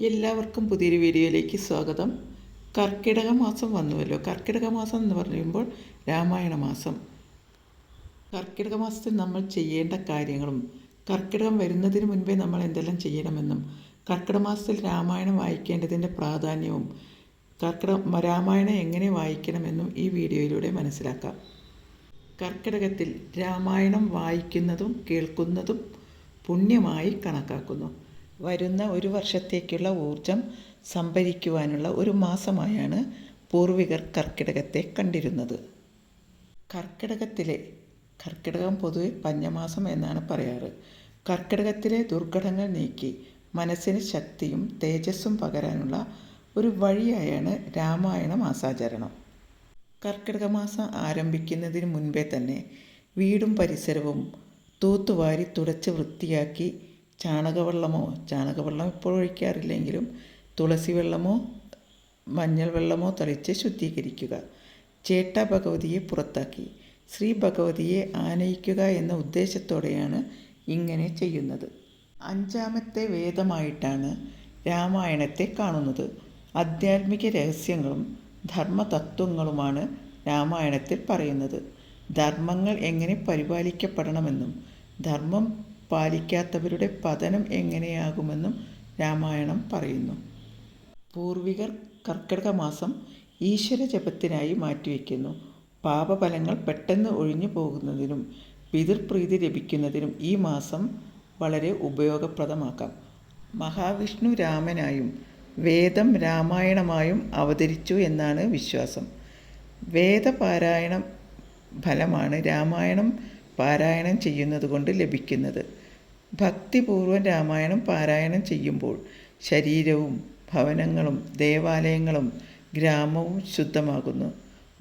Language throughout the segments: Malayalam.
എല്ലാവർക്കും പുതിയൊരു വീഡിയോയിലേക്ക് സ്വാഗതം. കർക്കിടക മാസം വന്നുവല്ലോ. കർക്കിടക മാസം എന്ന് പറയുമ്പോൾ രാമായണ മാസം. കർക്കിടക മാസത്തിൽ നമ്മൾ ചെയ്യേണ്ട കാര്യങ്ങളും കർക്കിടകം വരുന്നതിന് മുൻപേ നമ്മൾ എന്തെല്ലാം ചെയ്യണമെന്നും കർക്കിടക മാസത്തിൽ രാമായണം വായിക്കേണ്ടതിന്റെ പ്രാധാന്യവും കർക്കിടക രാമായണം എങ്ങനെ വായിക്കണമെന്നും ഈ വീഡിയോയിലൂടെ മനസ്സിലാക്കാം. കർക്കിടകത്തിൽ രാമായണം വായിക്കുന്നതും കേൾക്കുന്നതും പുണ്യമായി കണക്കാക്കുന്നു. വരുന്ന ഒരു വർഷത്തേക്കുള്ള ഊർജം സംഭരിക്കുവാനുള്ള ഒരു മാസമായാണ് പൂർവികർ കർക്കിടകത്തെ കണ്ടിരുന്നത്. കർക്കിടകത്തിലെ കർക്കിടകം പൊതുവെ പഞ്ഞമാസം എന്നാണ് പറയാറ്. കർക്കിടകത്തിലെ ദുർഘടങ്ങൾ നീക്കി മനസ്സിന് ശക്തിയും തേജസ്സും പകരാനുള്ള ഒരു വഴിയായാണ് രാമായണ മാസാചരണം കർക്കിടക മാസം ആരംഭിക്കുന്നതിന് മുൻപേ തന്നെ വീടും പരിസരവും തൂത്തുവാരി തുടച്ച് വൃത്തിയാക്കി ചാണകവെള്ളമോ ചാണകവെള്ളം ഇപ്പോൾ ഒഴിക്കാറില്ലെങ്കിലും തുളസി വെള്ളമോ മഞ്ഞൾ വെള്ളമോ തളിച്ച് ശുദ്ധീകരിക്കുക. ചേട്ട ഭഗവതിയെ പുറത്താക്കി. ശ്രീ ഭഗവതിയെ ആനയിക്കുക എന്ന ഉദ്ദേശത്തോടെയാണ് ഇങ്ങനെ ചെയ്യുന്നത്. അഞ്ചാമത്തെ വേദമായിട്ടാണ് രാമായണത്തെ കാണുന്നത്. ആധ്യാത്മിക രഹസ്യങ്ങളും ധർമ്മതത്വങ്ങളുമാണ് രാമായണത്തിൽ പറയുന്നത്. ധർമ്മങ്ങൾ എങ്ങനെ പരിപാലിക്കപ്പെടണമെന്നും ധർമ്മം പാലിക്കാത്തവരുടെ പതനം എങ്ങനെയാകുമെന്നും രാമായണം പറയുന്നു. പൂർവികർ കർക്കിടക മാസം ഈശ്വര ജപത്തിനായി മാറ്റിവെക്കുന്നു. പാപഫലങ്ങൾ പെട്ടെന്ന് ഒഴിഞ്ഞു പോകുന്നതിനും പിതൃപ്രീതി ലഭിക്കുന്നതിനും ഈ മാസം വളരെ ഉപയോഗപ്രദമാക്കാം. മഹാവിഷ്ണു രാമനായും വേദം രാമായണമായും അവതരിച്ചു എന്നാണ് വിശ്വാസം. വേദപാരായണം ഫലമാണ് രാമായണം പാരായണം ചെയ്യുന്നത് കൊണ്ട് ലഭിക്കുന്നത്. ഭക്തിപൂർവം രാമായണം പാരായണം ചെയ്യുമ്പോൾ ശരീരവും ഭവനങ്ങളും ദേവാലയങ്ങളും ഗ്രാമവും ശുദ്ധമാകുന്നു.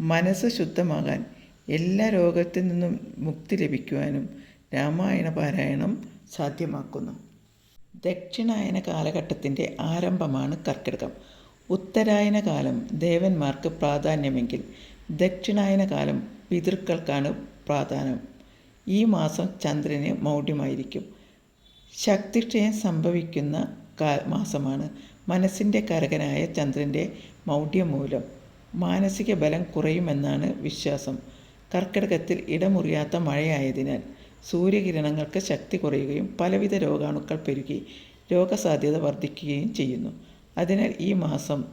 മനസ്സ് ശുദ്ധമാകാൻ എല്ലാ രോഗത്തിൽ നിന്നും മുക്തി ലഭിക്കുവാനും രാമായണ പാരായണം സാധ്യമാക്കുന്നു. ദക്ഷിണായന കാലഘട്ടത്തിന്റെ ആരംഭമാണ് കർക്കിടകം. ഉത്തരായന കാലം ദേവന്മാർക്ക് പ്രാധാന്യമെങ്കിൽ ദക്ഷിണായന കാലം പിതൃക്കൾക്കാണ് പ്രാധാന്യം. ഈ മാസം ചന്ദ്രന് മൗഢ്യമായിരിക്കും. ശക്തിക്ഷയം സംഭവിക്കുന്ന മാസമാണ്. മനസ്സിന്റെ കരകനായ ചന്ദ്രന്റെ മൗഢ്യം മൂലം മാനസിക ബലം കുറയുമെന്നാണ് വിശ്വാസം. കർക്കിടകത്തിൽ ഇടമുറിയാത്ത മഴയായതിനാൽ സൂര്യകിരണങ്ങൾക്ക് ശക്തി കുറയുകയും പലവിധ രോഗാണുക്കൾ പെരുകി രോഗസാധ്യത വർദ്ധിക്കുകയും ചെയ്യുന്നു. അതിനാൽ ഈ മാസം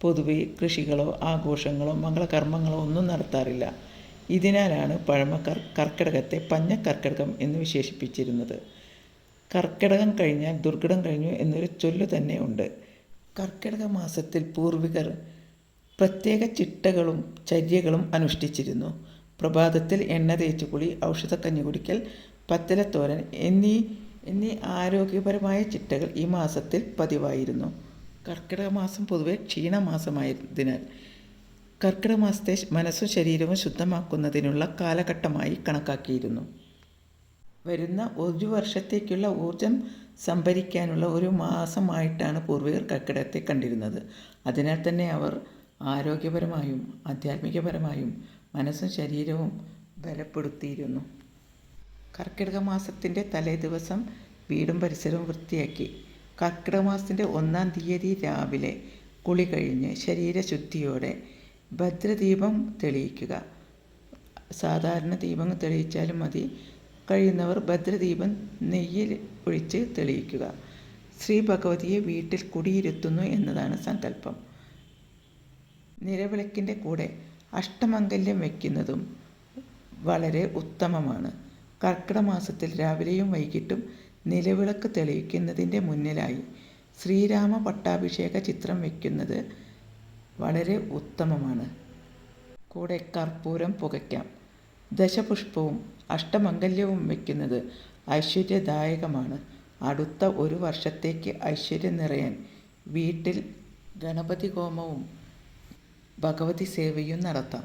പൊതുവെ കൃഷികളോ ആഘോഷങ്ങളോ മംഗളകർമ്മങ്ങളോ ഒന്നും നടത്താറില്ല. ഇതിനാലാണ് പഴമക്കാർ കർക്കിടകത്തെ പഞ്ഞക്കർക്കിടകം എന്ന് വിശേഷിപ്പിച്ചിരുന്നത്. കർക്കിടകം കഴിഞ്ഞാൽ ദുർഘടം കഴിഞ്ഞു എന്നൊരു ചൊല്ല് തന്നെയുണ്ട് കർക്കിടക മാസത്തിൽ പൂർവികർ പ്രത്യേക ചിട്ടകളും ചര്യകളും അനുഷ്ഠിച്ചിരുന്നു. പ്രഭാതത്തിൽ എണ്ണ തേച്ച് കുളി ഔഷധക്കഞ്ഞി കുടിക്കൽ പത്തലത്തോരൻ എന്നീ എന്നീ ആരോഗ്യപരമായ ചിട്ടകൾ ഈ മാസത്തിൽ പതിവായിരുന്നു. കർക്കിടക മാസം പൊതുവെ ക്ഷീണമാസമായതിനാൽ കർക്കിടക മാസത്തെ മനസ്സും ശരീരവും ശുദ്ധമാക്കുന്നതിനുള്ള കാലഘട്ടമായി കണക്കാക്കിയിരുന്നു. വരുന്ന ഒരു വർഷത്തേക്കുള്ള ഊർജം സംഭരിക്കാനുള്ള ഒരു മാസമായിട്ടാണ് പൂർവികർ കർക്കിടകത്തെ കണ്ടിരുന്നത്. അതിനാൽ തന്നെ അവർ ആരോഗ്യപരമായും ആധ്യാത്മികപരമായും മനസ്സും ശരീരവും ബലപ്പെടുത്തിയിരുന്നു. കർക്കിടക മാസത്തിന്റെ തലേ ദിവസം വീടും പരിസരവും വൃത്തിയാക്കി. കർക്കിടക മാസത്തിന്റെ ഒന്നാം തീയതി രാവിലെ കുളി കഴിഞ്ഞ് ശരീരശുദ്ധിയോടെ ഭദ്രദീപം തെളിയിക്കുക. സാധാരണ ദീപം തെളിയിച്ചാലും മതി. കഴിയുന്നവർ ഭദ്രദീപം നെയ്യിൽ ഒഴിച്ച് തെളിയിക്കുക. ശ്രീ ഭഗവതിയെ വീട്ടിൽ കുടിയിരുത്തുന്നു എന്നതാണ് സങ്കല്പം. നിലവിളക്കിന്റെ കൂടെ അഷ്ടമംഗല്യം വയ്ക്കുന്നതും വളരെ ഉത്തമമാണ്. കർക്കിടമാസത്തിൽ രാവിലെയും വൈകിട്ടും നിലവിളക്ക് തെളിയിക്കുന്നതിന്റെ മുന്നിലായി ശ്രീരാമ പട്ടാഭിഷേക ചിത്രം വയ്ക്കുന്നത് വളരെ ഉത്തമമാണ്. കൂടെ കർപ്പൂരം പുകയ്ക്കാം. ദശപുഷ്പവും അഷ്ടമംഗല്യവും വയ്ക്കുന്നത് ഐശ്വര്യദായകമാണ്. അടുത്ത ഒരു വർഷത്തേക്ക് ഐശ്വര്യം നിറയാൻ വീട്ടിൽ ഗണപതി ഹോമവും ഭഗവതി സേവയും നടത്താം.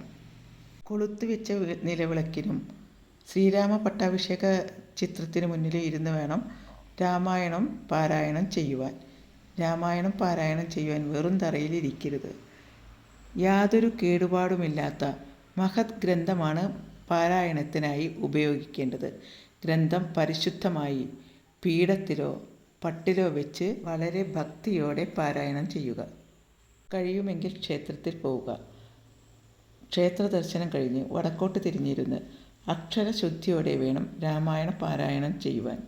കൊളുത്തുവെച്ച നിലവിളക്കിനും ശ്രീരാമ പട്ടാഭിഷേക ചിത്രത്തിന് മുന്നിൽ ഇരുന്ന് വേണം രാമായണം പാരായണം ചെയ്യുവാൻ. രാമായണം പാരായണം ചെയ്യുവാൻ വെറും തറയിലിരിക്കരുത് യാതൊരു കേടുപാടുമില്ലാത്ത മഹത് ഗ്രന്ഥമാണ് പാരായണത്തിനായി ഉപയോഗിക്കേണ്ടത്. ഗ്രന്ഥം പരിശുദ്ധമായി പീഠത്തിലോ പട്ടിലോ വെച്ച് വളരെ ഭക്തിയോടെ പാരായണം ചെയ്യുക. കഴിയുമെങ്കിൽ ക്ഷേത്രത്തിൽ പോവുക. ക്ഷേത്ര ദർശനം കഴിഞ്ഞ് വടക്കോട്ട് തിരിഞ്ഞിരുന്ന് അക്ഷരശുദ്ധിയോടെ വേണം രാമായണ പാരായണം ചെയ്യുവാൻ.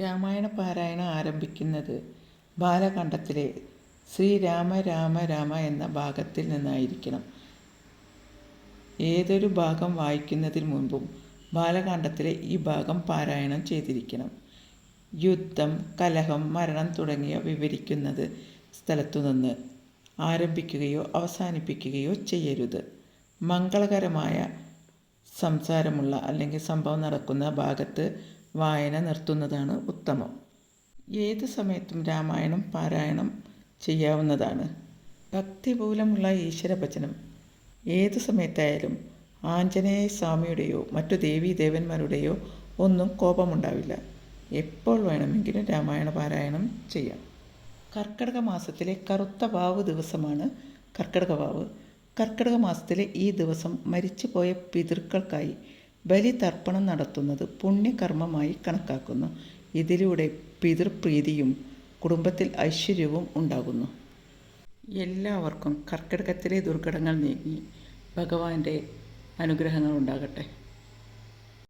രാമായണ പാരായണം ആരംഭിക്കുന്നത് ബാലകണ്ഠത്തിലെ ശ്രീരാമ രാമ രാമ എന്ന ഭാഗത്തിൽ നിന്നായിരിക്കണം. ഏതൊരു ഭാഗം വായിക്കുന്നതിന് മുൻപും ബാലകാണ്ഡത്തിലെ ഈ ഭാഗം പാരായണം ചെയ്തിരിക്കണം. യുദ്ധം കലഹം മരണം തുടങ്ങിയ വിവരിക്കുന്നത് സ്ഥലത്തുനിന്ന് ആരംഭിക്കുകയോ അവസാനിപ്പിക്കുകയോ ചെയ്യരുത്. മംഗളകരമായ സംസാരമുള്ള അല്ലെങ്കിൽ സംഭവം നടക്കുന്ന ഭാഗത്ത് വായന നിർത്തുന്നതാണ് ഉത്തമം. ഏത് സമയത്തും രാമായണം പാരായണം ചെയ്യാവുന്നതാണ്. ഭക്തിമൂലമുള്ള ഈശ്വരഭജനം ഏത് സമയത്തായാലും ആഞ്ജനേയ സ്വാമിയുടെയോ മറ്റു ദേവീ ദേവന്മാരുടെയോ ഒന്നും കോപമുണ്ടാവില്ല. എപ്പോൾ വേണമെങ്കിലും രാമായണ പാരായണം ചെയ്യാം. കർക്കിടക മാസത്തിലെ കറുത്ത വാവ് ദിവസമാണ് കർക്കിടക വാവ്. കർക്കിടക മാസത്തിലെ ഈ ദിവസം മരിച്ചുപോയ പിതൃക്കൾക്കായി ബലിതർപ്പണം നടത്തുന്നത് പുണ്യകർമ്മമായി കണക്കാക്കുന്നു. ഇതിലൂടെ പിതൃപ്രീതിയും കുടുംബത്തിൽ ഐശ്വര്യവും ഉണ്ടാകുന്നു. എല്ലാവർക്കും കർക്കിടകത്തിലെ ദുർഘടങ്ങൾ നീങ്ങി ഭഗവാന്റെ അനുഗ്രഹങ്ങൾ ഉണ്ടാകട്ടെ.